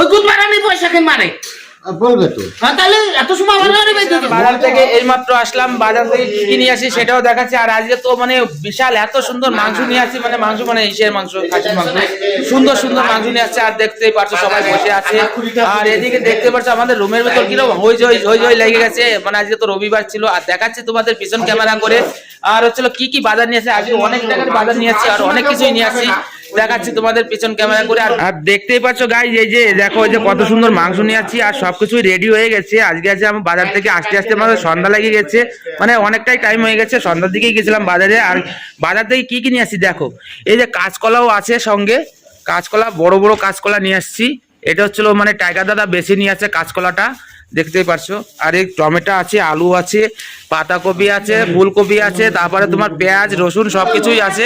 ওই মারানি মারে। আর বলবে তো। তাহলে এত সময় আমার না বেঁধে দেবো বাজার থেকে এইমাত্র আসলাম বাজার থেকে কি কি নিয়ে আসি সেটাও দেখাচ্ছি। আর আজকে তো মানে বিশাল এত সুন্দর মাংস নিয়ে আসছি মানে মাংস মানে ইসের মাংস খাসির মাংস। সুন্দর সুন্দর মাংস নিয়ে আসছে আর দেখতেই পারছ সবাই বসে আছে। আর এদিকে দেখতে পারছ আমাদের রুমের ভেতর কীরকম হই লেগে গেছে। মানে আজকে তো রবিবার ছিল আর দেখাচ্ছি তোমাদের পিছন ক্যামেরা করে। আর হচ্ছিল কি কি বাজার নিয়ে আসে আজকে অনেক টাকার বাজার নিয়ে আসছি আর অনেক কিছুই নিয়ে আসছি। দেখাচ্ছি তোমাদের পিছন ক্যামেরা করে। আর দেখতেই পাচ্ছ গাইজ এই যে দেখো যে কত সুন্দর মাংস নিয়ে আসছি, আর সবকিছুই রেডি হয়ে গেছে। আজকে আছে আমি বাজার থেকে আসতে আসতে আমাদের সন্ধ্যা লেগে গেছে। মানে অনেকটাই টাইম হয়ে গেছে, সন্ধ্যার দিকেই গেছিলাম বাজারে। আর বাজার থেকে কি কি নিয়ে আসছি দেখো, এই যে কাঁচকলাও আছে সঙ্গে। কাঁচকলা, বড় বড় কাঁচকলা নিয়ে আসছি। এটা হচ্ছিল মানে টাইগার দাদা বেশি নিয়ে আসছে কাঁচকলাটা। দেখতেই পারছ। আর এই টমেটো আছে আলু আছে পাতাকপি আছে ফুলকপি আছে তারপরে তোমার পেঁয়াজ রসুন সবকিছুই আছে।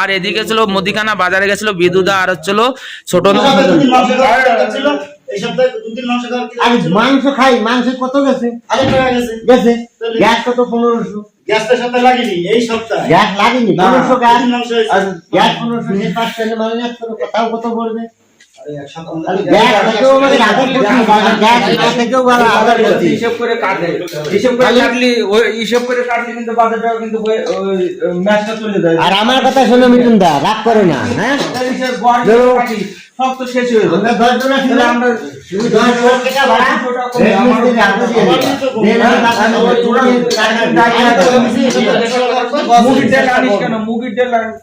আর এদিকে ছিল মুদিখানা বাজারে গেছিল বিদুদা আর হচ্ছিল ছোট মাংস খাই মাংস কত গেছে? গেছে? গ্যাস কত? পনেরোশো। গ্যাসটার সাথে লাগেনি এই সপ্তাহে। গ্যাস লাগেনি পনেরোশো গ্যাস। গ্যাস পনেরোশো মানে কত পড়বে আরে হিসেব করে কাটে হিসেব করে কাটলি হিসেব করে কাটলি কিন্তু কিন্তু ম্যাচটা চলে যায়। আমার কথা শোনো মিটুন দা রাগ করো না হ্যাঁ? সব তো শেষ হয়ে আমরা তাহলে না? নেবে। মুগির ডাল আনিস কেন? মুগির ডাল আন-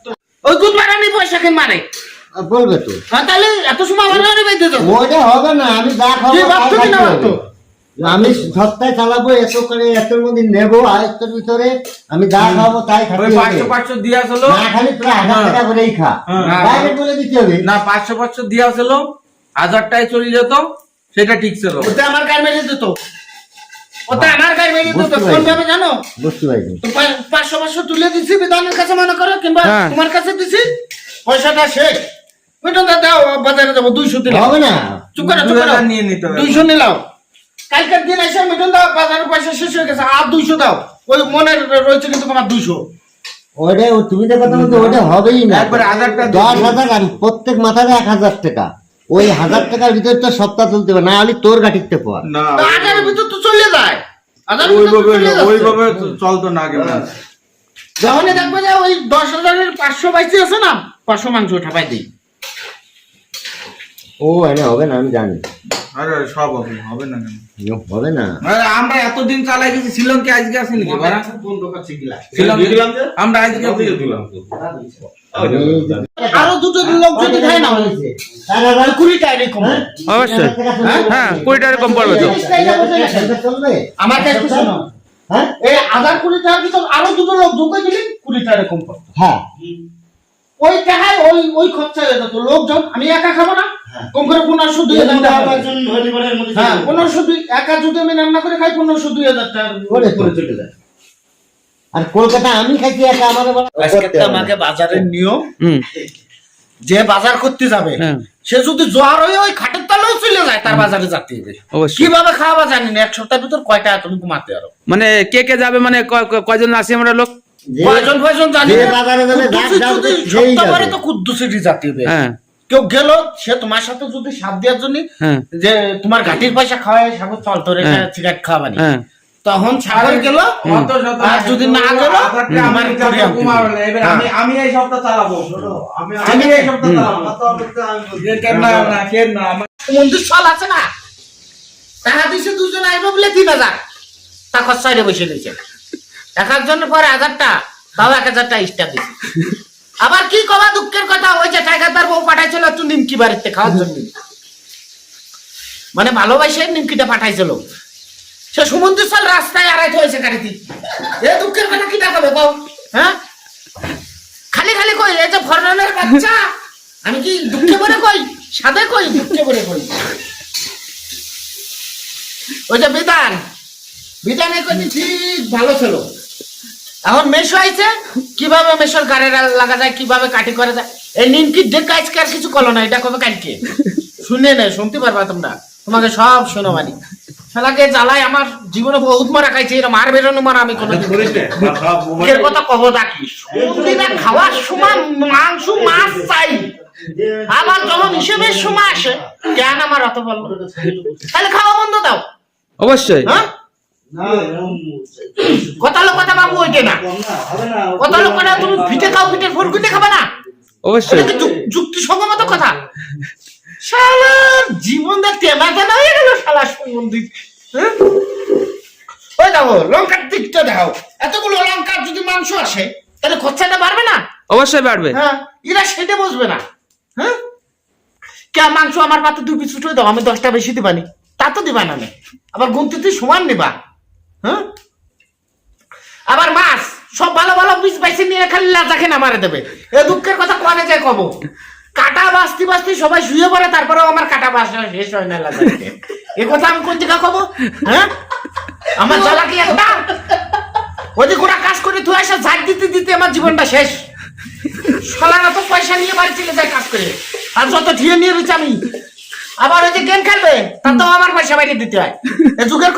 ওই দুধ মারানি পয়সা কেন মারে আর বলবে তো। হ্যাঁ তাহলে এত সময় আমার না বেঁধে ওটা হবে না আমি যা খাব ভাবছ কি না আমি সপ্তাহে চালাবো এত করে এতর মধ্যে নেব আয়ত্তের ভিতরে আমি যা খাব তাই ওই খাতে পাঁচশো পাঁচশো দিয়া ছিল না খালি প্রায় হাজার টাকা করেই খা। হ্যাঁ। বাইরে বলে দিতে হবে। না পাঁচশো পাঁচশো দিয়া ছিল হাজারটায় চলে যেত সেটা ঠিক ছিল। ওতে আমার গায়ে মেরে দিত। ওতে আমার গায়ে মেরে দিত। কোন ভাবে জানো? বুঝতে পারছি। পাঁচশো পাঁচশো তুলে দিছি বিধানের কাছে মনে করো কিংবা হ্যাঁ। তোমার কাছে দিছি পয়সাটা শেষ। দাও বাজারে যাব দুইশো দিলাম। হবে না। চুপ করো চুপ দুই নিয়ে নিতে হবে। দুইশো নিলাম। কালকের দিন এসে মিটন দা বাজারের পয়সা শেষ হয়ে গেছে আর দুইশো দাও। ওই মনে রয়েছে কিন্তু তোমার দুইশো। ওটা তুমি যে কথা বলছো ওটা হবেই না। দশ হাজার আর প্রত্যেক মাথায় এক হাজার টাকা। ওই হাজার টাকার ভিতরে তো সপ্তাহ চলতে হবে না হলে তোর গাঠিতে পর। হাজারের ভিতর তো চলে যায়। ওইভাবে চলতো না আগে যখনই দেখবে যে ওই দশ হাজারের পাঁচশো বাইশে আছে না পাঁচশো মাংস ঠাপাই দিই ও এনে হবে না আমি জানি। আরে সব হবে হবে না কেন? ইয়ো, হবে না। আরে আমরা এতদিন চালাই গেছি শ্রীলঙ্কা আজকে আসেনি কি আমরা আজকে আরও দুটো লোক যদি খায় না টাকা এরকম অবশ্যই। হ্যাঁ হ্যাঁ কুড়ি টাকা কম পড়বে তো। আমার কাছে একটু শোনো হ্যাঁ এই হাজার কুড়ি টাকার ভিতর আরও দুটো লোক ঢুকে দিলি কুড়ি টাকা এরকম পড়তো হ্যাঁ। ওই টাকায় ওই ওই খরচা হয়ে যেত লোকজন আমি একা খাব না? কম করে পনেরোশো দুই হাজার টাকা হবে। একজন হরিবারের মধ্যে হ্যাঁ পনেরোশো দুই একা যদি আমি রান্না করে খাই পনেরোশো দুই হাজার টাকা করে করে চলে যায়। আর কলকাতা আমি খাইছি একা আমার আবার আজকে তো আমাকে বাজারের নিয়ম যে বাজার করতে যাবে হ্যাঁ। সে যদি জোয়ার হয়ে ওই খাটের তলেও চলে যায় তার বাজারে যেতে হবে। কীভাবে খাওয়াবা জানি না এক সপ্তাহের ভিতর কয়টা তুমি ঘুমাতে পারো। মানে কে কে যাবে মানে কয়জন আসি আমরা লোক? কয়জন কয়জন জানি। বাজারে যাবে। তো কুদ্দুসিটি জাতি হবে। হ্যাঁ। কেউ গেল সে তোমার সাথে যদি সাথ দেওয়ার জন্য হ্যাঁ। যে তোমার ঘাটির পয়সা খাওয়ায় সাগর চল তোর হ্যাঁ। সিগারেট খাওয়াবানি। হ্যাঁ। তখন সাগর গেল আর যদি না গেল আমার। হ্যাঁ। আমি এই সপ্তাহ চালাবো। আমি এই সপ্তাহ মন্দির চল আছে না? টাকা দিছে দুজন আইব বলে তিন হাজার। তা খরচাইরে বসে দিয়েছে এক একজনের পরে হাজারটা তাও এক হাজারটা স্টার দিছে। আবার কি কবা দুঃখের কথা? ওই যে টাকা তার বউ পাঠাইছিল একটু নিমকি বাড়িতে খাওয়ার জন্য? মানে ভালোবাসে নিমকিটা পাঠাইছিল। সে সুমন্দির সাল রাস্তায় আড়াইতে হয়েছে গাড়িতে। এ দুঃখের কথা কি দেখাবে কও? হ্যাঁ? খালি খালি কই এই যে ফরনের বাচ্চা? আমি কি দুঃখে করে কই? সাদে কই দুঃখে করে কই? ওই যে বিধান। বিধানে কই ঠিক, ভালো ছিল। এখন মেশো আইছে? কীভাবে মেশোর গাড়ি লাগা যায় কীভাবে কাটি করা যায়? এই নিমকি দেখে আজকে আর কিছু কলো না? এটা কবে কালকে? শুনে নে শুনতে পারবা তোমরা। তোমাকে সব শোনো মানি। শালাকে জ্বালায় আমার জীবনে বহুত মারা খাইছে এরকম আর বেরোনো মারা আমি কোনো এর কথা কব ডাকি সন্ধিরা খাওয়ার সময় মাংস মাছ চাই। আমার যখন হিসেবের সময় আসে কেন আমার অত বলব তাহলে খাওয়া বন্ধ দাও। অবশ্যই। হ্যাঁ? কথা লোক কথা না। লোক কথা তুমি ফিটে খাও ফিটে ফোর ফিটে খাবে না। অবশ্যই। এটা কি যুক- যুক্তিসঙ্গত কথা? শালা দা হয়ে গেল শালা হ্যাঁ? ওই দেখো লঙ্কার দিকটা এতগুলো লঙ্কার যদি মাংস আসে তাহলে খরচাটা বাড়বে না? অবশ্যই বাড়বে। হ্যাঁ এরা সেটে বসবে না। হ্যাঁ? কে মাংস আমার পাতে দুই পিস উঠে দাও আমি দশটা বেশি দিবানি। তা তো দিবা না। আবার গুনতে সমান নিবা। হ্যাঁ? আবার মাছ, সব ভালো ভালো পিস বাইসে নিয়ে খালি লাজাকে না মারে দেবে। এ দুঃখের কথা কোয়ানে যায় কব? কাটা বাস্তি বাস্তি সবাই শুয়ে পড়ে, তারপরেও আমার কাটা বাস শেষ হয় না লাজাকে এ কথা আমি কোন জায়গা কব? হ্যাঁ? আমার জ্বালা কি একটা? ওই যে গোটা কাজ করে তুই আসা ঝাড় দিতে দিতে আমার জীবনটা শেষ। শালারা তো পয়সা নিয়ে বাড়ি চলে যায় কাজ করে। আর যত ঠিয়ে নিয়ে রয়েছে আমি। আবার ওই যে গেম খেলবে, তাতেও আমার পয়সা বাইরে দিতে হয়। যুগের কথা